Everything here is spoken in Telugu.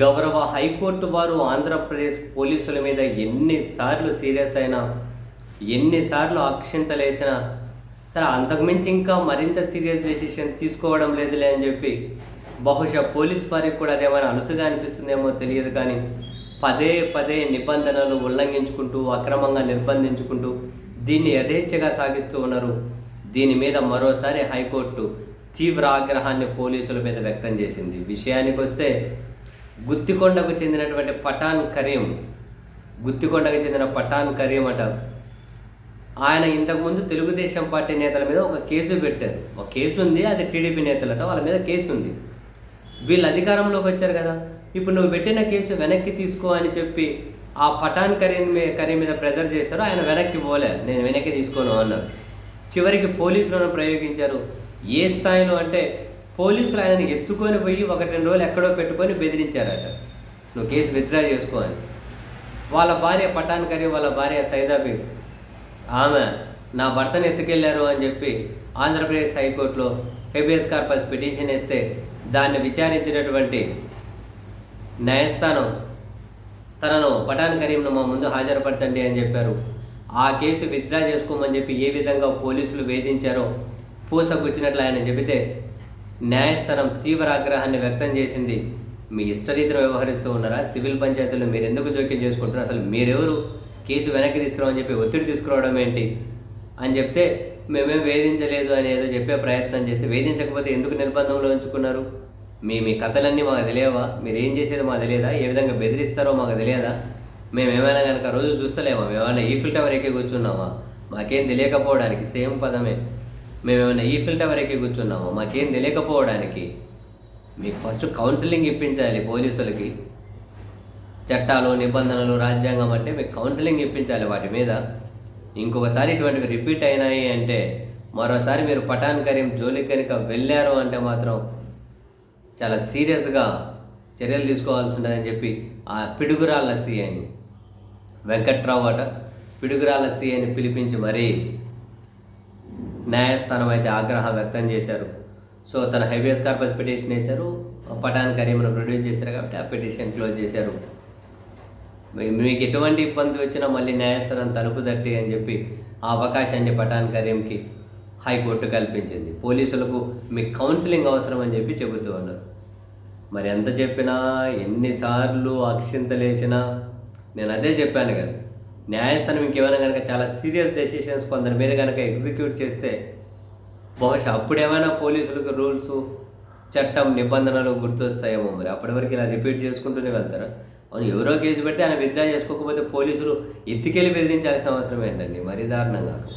గౌరవ హైకోర్టు వారు ఆంధ్రప్రదేశ్ పోలీసుల మీద ఎన్నిసార్లు సీరియస్ అయినా ఎన్నిసార్లు అక్షింతలేసినా సరే అంతకుమించి ఇంకా మరింత సీరియస్ డెసిషన్ తీసుకోవడం లేదులే అని చెప్పి బహుశా పోలీస్ వారికి కూడా అదేమైనా అలుసుగా అనిపిస్తుందేమో తెలియదు కానీ పదే పదే నిబంధనలు ఉల్లంఘించుకుంటూ అక్రమంగా నిర్బంధించుకుంటూ దీన్ని యథేచ్ఛగా సాగిస్తూ ఉన్నారు. దీని మీద మరోసారి హైకోర్టు తీవ్ర ఆగ్రహాన్ని పోలీసుల మీద వ్యక్తం చేసింది. విషయానికి వస్తే గుత్తికొండకు చెందినటువంటి పఠాన్ కరీం. గుత్తికొండకు చెందిన పఠాన్ కరీం అట. ఆయన ఇంతకుముందు తెలుగుదేశం పార్టీ నేతల మీద ఒక కేసు పెట్టారు. ఒక కేసు ఉంది అది టీడీపీ నేతలట వాళ్ళ మీద కేసు ఉంది. వీళ్ళు అధికారంలోకి వచ్చారు కదా. ఇప్పుడు నువ్వు పెట్టిన కేసు వెనక్కి తీసుకో అని చెప్పి ఆ పఠాన్ కరీం మీ కరీం మీద ప్రెజర్ చేశారు ఆయన వెనక్కి పోలే. నేను వెనక్కి తీసుకోను అన్నారు. చివరికి పోలీసులను ప్రయోగించారు. ఏ స్థాయిలో అంటే పోలీసులు ఆయనని ఎత్తుకొని పోయి ఒకటి రెండు రోజులు ఎక్కడో పెట్టుకొని బెదిరించారట. నువ్వు కేసు విత్డ్రా చేసుకో అని. వాళ్ళ భార్య పఠాన్ కరీ వాళ్ళ భార్య సైదాబీ ఆమె నా భర్తను ఎత్తుకెళ్ళారు అని చెప్పి ఆంధ్రప్రదేశ్ హైకోర్టులో హెబియస్ కార్పస్ పిటిషన్ ఇస్తే దాన్ని విచారించినటువంటి న్యాయస్థానం తనను పఠాన్ కరీంను మా ముందు హాజరుపరచండి అని చెప్పారు. ఆ కేసు విత్డ్రా చేసుకోమని చెప్పి ఏ విధంగా పోలీసులు వేధించారో పూసగుచ్చినట్లు ఆయన చెబితే న్యాయస్థానం తీవ్ర ఆగ్రహాన్ని వ్యక్తం చేసింది. మీ ఇష్టరీతిని వ్యవహరిస్తూ ఉన్నారా? సివిల్ పంచాయతీలో మీరు ఎందుకు జోక్యం చేసుకుంటున్నారు? అసలు మీరెవరు? కేసు వెనక్కి తీసుకురావని చెప్పి ఒత్తిడి తీసుకురావడం ఏంటి? అని చెప్తే మేమేం వేధించలేదు అని ఏదో చెప్పే ప్రయత్నం చేసి వేధించకపోతే ఎందుకు నిర్బంధంలో ఉంచుకున్నారు? మీ మీ కథలన్నీ మాకు తెలియవా? మీరు ఏం చేసేది మాకు తెలియదా? ఏ విధంగా బెదిరిస్తారో మాకు తెలియదా? మేము ఏమైనా కనుక రోజు చూస్తలేమా? మేమైనా ఈ ఫిల్ టవర్ కూర్చున్నామా? మాకేం తెలియకపోవడానికి సేమ్ పదమే. మేమేమైనా ఈ ఫిల్ టవర్ ఎక్కి మాకేం తెలియకపోవడానికి మీకు ఫస్ట్ కౌన్సిలింగ్ ఇప్పించాలి పోలీసులకి. చట్టాలు నిబంధనలు రాజ్యాంగం అంటే మీకు కౌన్సిలింగ్ ఇప్పించాలి వాటి మీద. ఇంకొకసారి ఇటువంటివి రిపీట్ అయినాయి అంటే మరోసారి మీరు పఠాన్ కరీం జోలికి కనుక వెళ్ళారు అంటే మాత్రం చాలా సీరియస్గా చర్యలు తీసుకోవాల్సి ఉంటుందని చెప్పి ఆ పిడుగురాళ్ళ సీఐని వెంకట్రావు అట పిడుగురాళ్ళ సీఐని పిలిపించి మరీ న్యాయస్థానం అయితే ఆగ్రహం వ్యక్తం చేశారు. సో తన హైవేస్ కార్పస్ పిటిషన్ వేశారు. పఠాన్ కరీంను ప్రొడ్యూస్ చేశారు కాబట్టి ఆ పిటిషన్ క్లోజ్ చేశారు. మీకు ఎటువంటి ఇబ్బంది వచ్చినా మళ్ళీ న్యాయస్థానం తలుపు తట్టి అని చెప్పి ఆ అవకాశాన్ని పఠాన్ కరీంకి హైకోర్టు కల్పించింది. పోలీసులకు మీకు కౌన్సిలింగ్ అవసరం అని చెప్పి చెబుతూ ఉన్నారు. మరి ఎంత చెప్పినా ఎన్నిసార్లు అక్షింతలేసినా నేను అదే చెప్పాను కదా. న్యాయస్థానం ఇంకేమైనా కనుక చాలా సీరియస్ డెసిషన్స్ కొందరి మీద కనుక ఎగ్జిక్యూట్ చేస్తే బహుశా అప్పుడేమైనా పోలీసులకు రూల్స్ చట్టం నిబంధనలు గుర్తొస్తాయేమో మరి. అప్పటి వరకు ఇలా రిపీట్ చేసుకుంటూనే వెళ్తారు? అవును ఎవరో కేసు పెడితే ఆయన విత్డ్రా చేసుకోకపోతే పోలీసులు ఎత్తికెళ్ళి బెదిరించాల్సిన అవసరం ఏంటండి? మరీ దారుణంగా.